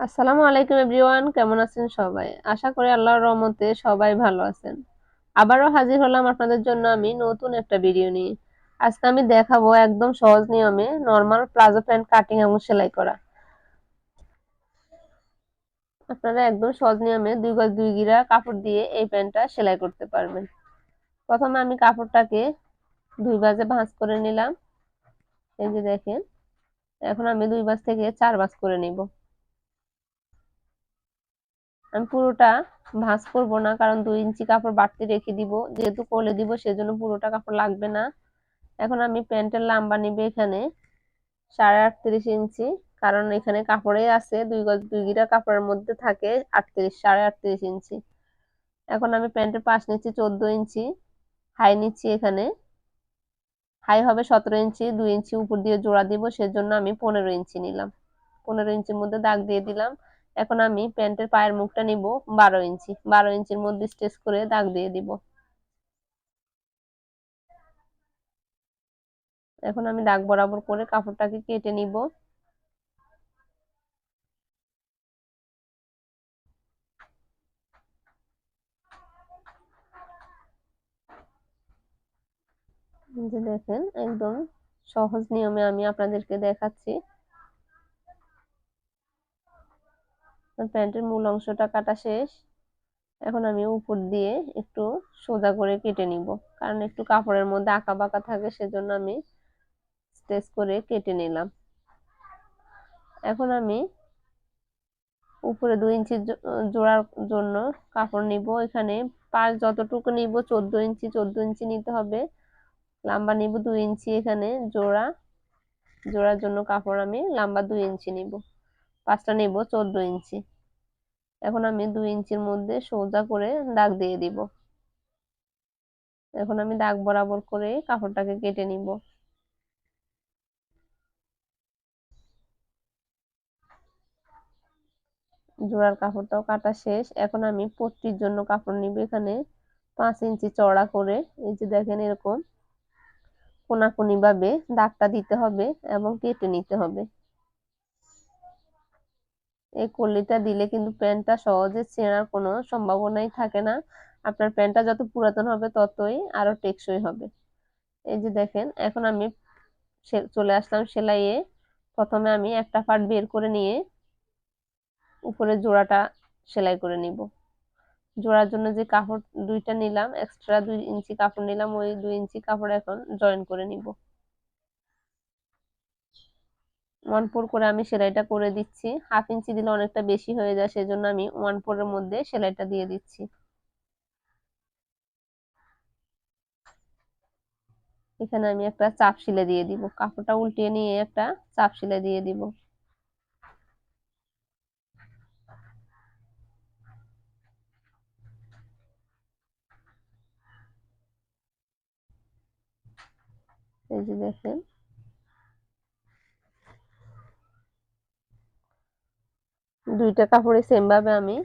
আসসালামু আলাইকুম এভরিওয়ান, কেমন আছেন সবাই? আশা করি আল্লাহর রহমতে সবাই ভালো আছেন। আবারও হাজির হলাম আপনাদের জন্য আমি নতুন একটা ভিডিও নিয়ে। আজকে আমি দেখাবো একদম সহজ নিয়মে নর্মাল প্লাজো প্যান্ট কাটিং এবং সেলাই করা। আপনারা একদম সহজ নিয়মে দুই গজ দুই গিরা কাপড় দিয়ে এই প্যান্টটা সেলাই করতে পারবেন। প্রথমে আমি কাপড়টাকে দুই বাজে ভাঁজ করে নিলাম। এই যে দেখেন, এখন আমি দুই বাজ থেকে চার বাজ করে নিব। আমি পুরোটা ভাঁজ করব না, কারণ দুই ইঞ্চি কাপড় বাড়তি রেখে দিব। যেহেতু কোলে দিব, সেজন্য পুরোটা কাপড় লাগবে না। এখন আমি প্যান্টের লাম্বা নিবে এখানে, সাড়ে আটত্রিশ ইঞ্চি। কারণ এখানে কাপড়ে আছে, দুই গজ, দুই গিরা কাপড়ের মধ্যে থাকে আটত্রিশ, সাড়ে আটত্রিশ ইঞ্চি। এখন আমি প্যান্টের পাশ নিচ্ছি চোদ্দ ইঞ্চি, হাই নিচ্ছি এখানে। হাই হবে সতেরো ইঞ্চি, দুই ইঞ্চি উপর দিয়ে জোড়া দিব, সেজন্য আমি পনেরো ইঞ্চি নিলাম। পনেরো ইঞ্চির মধ্যে দাগ দিয়ে দিলাম। এখন আমি প্যান্টের পায়ের মুখটা নিব বারো ইঞ্চি। বারো ইঞ্চির মধ্যে স্টেচ করে দাগ দিয়ে দিব। এখন আমি দাগ বরাবর করে কাপড়টাকে কেটে নিব। যে দেখেন, একদম সহজ নিয়মে আমি আপনাদেরকে দেখাচ্ছি। প্যান্টের মূল অংশটা কাটা শেষ। এখন আমি উপর দিয়ে একটু সোজা করে কেটে নিব। কারণ একটু কাপড়ের মধ্যে আঁকা বাঁকা থাকে, সেজন্য আমি স্টেচ করে কেটে নিলাম। এখন আমি উপরে দুই ইঞ্চি জোড়ার জন্য কাপড় নিব। এখানে পাঁচ যতটুকু নিব, চোদ্দ ইঞ্চি চোদ্দ ইঞ্চি নিতে হবে। লাম্বা নিব দুই ইঞ্চি এখানে, জোড়া, জোড়ার জন্য কাপড় আমি লম্বা দুই ইঞ্চি নিব। পাঁচটা নিব চোদ্দ ইঞ্চি। এখন আমি দুই ইঞ্চির মধ্যে সোজা করে দাগ দিয়ে দিব। এখন আমি দাগ বরাবর করে কাপড়টাকে কেটে নিব। জোড়ার কাপড়টাও কাটা শেষ। এখন আমি পট্টির জন্য কাপড় নিব এখানে পাঁচ ইঞ্চি চড়া করে। এই যে দেখেন এরকম কোনাকুনি ভাবে দাগটা দিতে হবে এবং কেটে নিতে হবে। এই কলিটা দিলে কিন্তু প্যান্টটা সহজে ছেঁড়ার কোনো সম্ভাবনাই থাকে না। আপনার প্যান্টটা যত পুরাতন হবে ততই আরও টেকসই হবে। এই যে দেখেন, এখন আমি চলে আসলাম সেলাইয়ে। প্রথমে আমি একটা পার্ট বের করে নিয়ে উপরে জোড়াটা সেলাই করে নিব। জোড়ার জন্য যে কাপড় দুইটা নিলাম এক্সট্রা দুই ইঞ্চি কাপড় নিলাম, ওই দুই ইঞ্চি কাপড় এখন জয়েন করে নিব। ওয়ান ফোর করে আমি সেলাইটা করে দিচ্ছি। হাফ ইঞ্চি দিলে অনেকটা বেশি হয়ে যায়, সেজন্য আমি ওয়ান ফোরের মধ্যে সেলাইটা দিয়ে দিচ্ছি। এখানে আমি একটা চাপ সিলাই দিয়ে দিব। কাপড়টা উল্টিয়ে নিয়ে একটা চাপ সিলাই দিয়ে দিব। এই যে দেখেন। দুইটা কাপড়ে সেম ভাবে আমি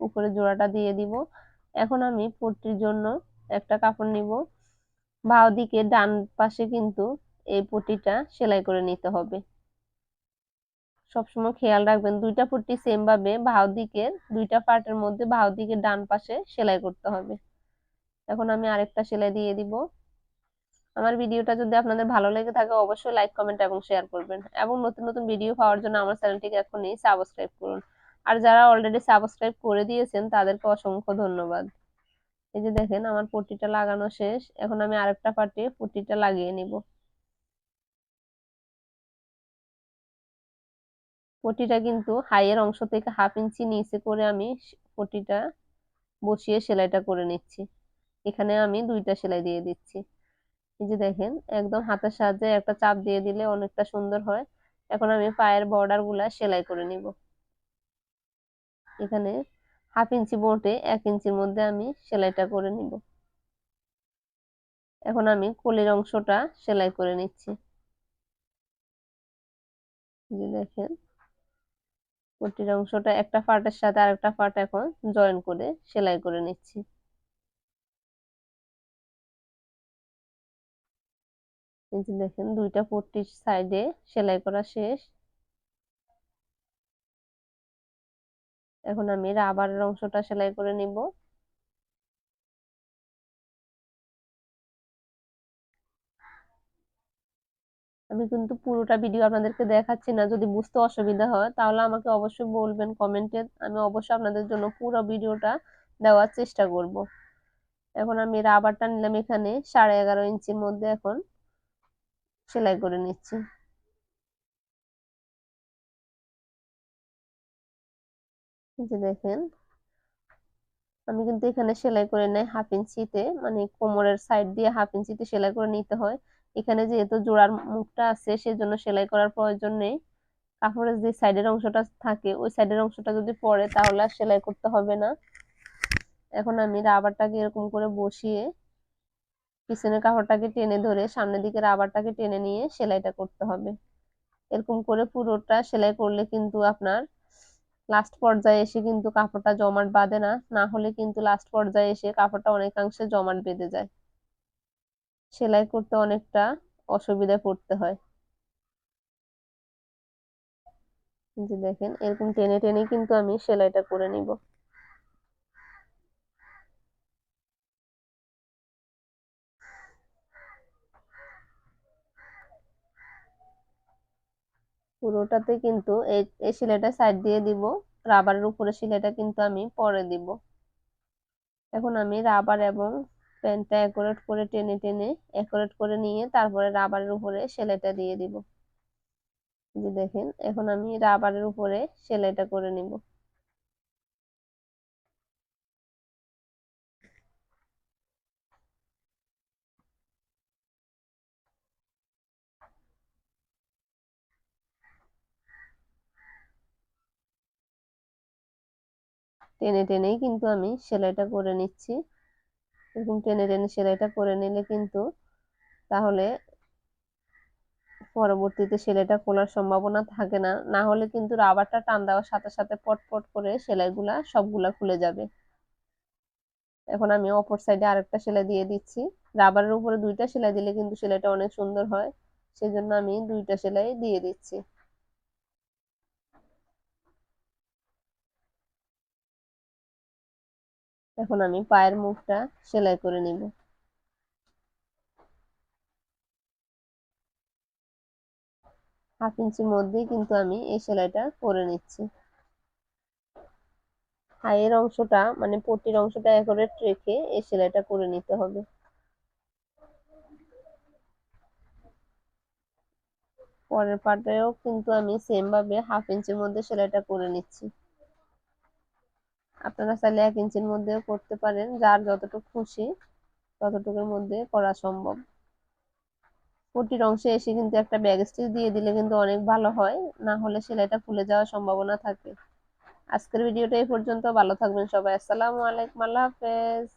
উপরে জোড়াটা দিয়ে দিব। এখন আমি পট্টির জন্য একটা কাপড় নিব। বাঁ দিকে ডান পাশে কিন্তু এই পট্টিটা সেলাই করে নিতে হবে। সবসময় খেয়াল রাখবেন, দুইটা পট্টি সেম ভাবে দিকের দুইটা পার্টের মধ্যে বাঁ দিকের ডান পাশে সেলাই করতে হবে। এখন আমি আরেকটা সেলাই দিয়ে দিব। আমার ভিডিওটা যদি আপনাদের ভালো লেগে থাকে, অবশ্যই লাইক কমেন্ট এবং শেয়ার করবেন। এবং নতুন নতুন ভিডিও পাওয়ার জন্য আমার চ্যানেলটিকে এখনই সাবস্ক্রাইব করুন। আর যারা অলরেডি সাবস্ক্রাইব করে দিয়েছেন, তাদেরকে অসংখ্য ধন্যবাদ। এই যে দেখেন, আমার পট্টিটা লাগানো শেষ। এখন আমি আরেকটা পার্টে পট্টিটা লাগিয়ে নিব। পট্টিটা কিন্তু হাইয়ের অংশ থেকে হাফ ইঞ্চি নিচে করে আমি পটিটা বসিয়ে সেলাইটা করে নিচ্ছি। এখানে আমি দুইটা সেলাই দিয়ে দিচ্ছি। এই যে দেখেন, একদম হাতের সাহায্যে একটা চাপ দিয়ে দিলে অনেকটা সুন্দর হয়। এখন আমি পায়ের বর্ডারগুলা সেলাই করে নিব। এখানে হাফ ইঞ্চি বোটে এক ইঞ্চির মধ্যে আমি সেলাইটা করে নিব। এখন আমি কলির অংশটা সেলাই করে নিচ্ছি। দেখেন পট্টির অংশটা একটা পার্টের সাথে আরেকটা পার্ট এখন জয়েন করে সেলাই করে নিচ্ছি। এই যে দেখেন, দুইটা পট্টির সাইডে সেলাই করা শেষ। এখন আমি রাবারের অংশটা সেলাই করে নিব। আমি কিন্তু পুরোটা ভিডিও আপনাদেরকে দেখাচ্ছি না, যদি বুঝতে অসুবিধা হয় তাহলে আমাকে অবশ্যই বলবেন কমেন্টে। আমি অবশ্যই আপনাদের জন্য পুরো ভিডিওটা দেওয়ার চেষ্টা করব। এখন আমি রাবারটা নিলাম এখানে সাড়ে এগারো ইঞ্চির মধ্যে এখন। সেলাই করে নিচ্ছি। দেখেন, আমি কিন্তু এখানে সেলাই করে নেই হাফ ইঞ্চিতে মানে কোমরের সাইড দিয়ে হাফ ইঞ্চিতে সেলাই করে নিতে হয়। এখানে যেহেতু জোড়ার মুখটা আছে, সেজন্য সেলাই করার প্রয়োজন নেই। কাপড়ের যে সাইডের অংশটা থাকে, ওই সাইডের অংশটা যদি পরে তাহলে আর সেলাই করতে হবে না। এখন আমি রাবারটাকে এরকম করে বসিয়ে পিছনের কাপড়টাকে টেনে ধরে সামনের দিকে রাবারটাকে টেনে নিয়ে সেলাইটা করতে হবে। এরকম করে পুরোটা সেলাই করলে কিন্তু আপনার লাস্ট পর্যায়ে এসে কিন্তু কাপড়টা জমাট বাঁধে না না হলে কিন্তু লাস্ট পর্যায়ে এসে কাপড়টা অনেকাংশে জমাট বেঁধে যায়। সেলাই করতে অনেকটা অসুবিধায় পড়তে হয়। দেখেন, এরকম টেনে টেনে কিন্তু আমি সেলাইটা করে নিব। পুরোটাতে কিন্তু এই সেলাইটা সাইড দিয়ে দিব। রাবারের উপরে শিলাটা কিন্তু আমি পরে দিব। এখন আমি রাবার এবং প্যান্টটা অ্যাকোরেট করে টেনে টেনে অ্যাকোরেট করে নিয়ে তারপরে রাবারের উপরে সেলাইটা দিয়ে দিব। যে দেখেন, এখন আমি রাবারের উপরে সেলাইটা করে নিব। টেনে টেনেই কিন্তু আমি সেলাইটা করে নিচ্ছি। এরকম টেনে টেনে সেলাইটা করে নিলে কিন্তু তাহলে পরবর্তীতে সেলাইটা খোলার সম্ভাবনা থাকে না। না হলে কিন্তু রাবারটা টান দেওয়ার সাথে সাথে পটপট করে সেলাইগুলা সবগুলা খুলে যাবে। এখন আমি অপর সাইডে আরেকটা সেলাই দিয়ে দিচ্ছি। রাবারের উপরে দুইটা সেলাই দিলে কিন্তু সেলাইটা অনেক সুন্দর হয়। সেজন্য আমি দুইটা সেলাই দিয়ে দিচ্ছি। এখন আমি পায়ের মুখটা সেলাই করে নিব। হাফ ইঞ্চির মধ্যেই কিন্তু আমি এই সেলাইটা করে নিচ্ছি। হাইয়ের অংশটা মানে পট্টির অংশটা একরেট রেখে এই সেলাইটা করে নিতে হবে। পরের পার্টেও কিন্তু আমি সেম ভাবে হাফ ইঞ্চির মধ্যে সেলাইটা করে নিচ্ছি। আপনারা চাইলে এক ইঞ্চির মধ্যেও করতে পারেন, যার যতটুকু খুশি ততটুকুর মধ্যে করা সম্ভব। পটির অংশে এসে কিন্তু একটা ব্যাগ স্টিচ দিয়ে দিলে কিন্তু অনেক ভালো হয়, না হলে সেলাইটা খুলে যাওয়ার সম্ভাবনা থাকে। আজকের ভিডিওটা এই পর্যন্ত, ভালো থাকবেন সবাই। আসসালামু আলাইকুম, আল্লাহ হাফেজ।